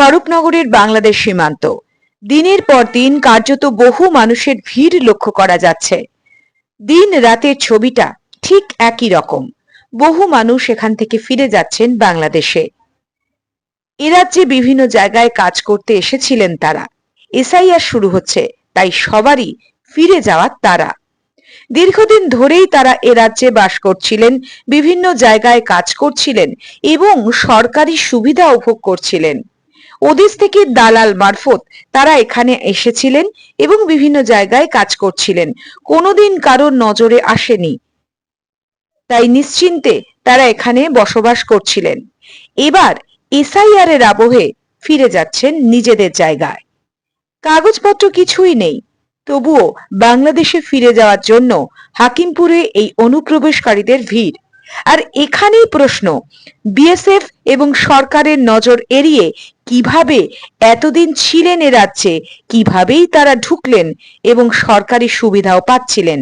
স্বরূপনগরের বাংলাদেশ সীমান্ত। দিনের পর দিন কার্যত বহু মানুষের ভিড় লক্ষ্য করা যাচ্ছে। দিন রাতের ছবিটা ঠিক একই রকম। বহু মানুষ এখান থেকে ফিরে যাচ্ছেন বাংলাদেশে। এ রাজ্যে বিভিন্ন জায়গায় কাজ করতে এসেছিলেন তারা। এসআইআর শুরু হচ্ছে, তাই সবারই ফিরে যাওয়ার তারা। দীর্ঘদিন ধরেই তারা এ রাজ্যে বাস করছিলেন, বিভিন্ন জায়গায় কাজ করছিলেন এবং সরকারি সুবিধা উপভোগ করছিলেন। ওদেশ থেকে দালাল মারফত তারা এখানে এসেছিলেন এবং বিভিন্ন জায়গায় কাজ করছিলেন। কোনোদিন কারোর নজরে আসেনি। তাই নিশ্চিন্তে তারা এখানে বসবাস করছিলেন। এবার এসআইআর এর আবহে ফিরে যাচ্ছেন নিজেদের জায়গায়। কাগজপত্র কিছুই নেই। তবুও বাংলাদেশে ফিরে যাওয়ার জন্য হাকিমপুরে এই অনুপ্রবেশকারীদের ভিড়। আর এখানেই প্রশ্ন, বিএসএফ এবং সরকারের নজর এড়িয়ে কীভাবে এতদিন ছিলেন এ রাজ্যে, কিভাবেই তারা ঢুকলেন এবং সরকারি সুবিধাও পাচ্ছিলেন।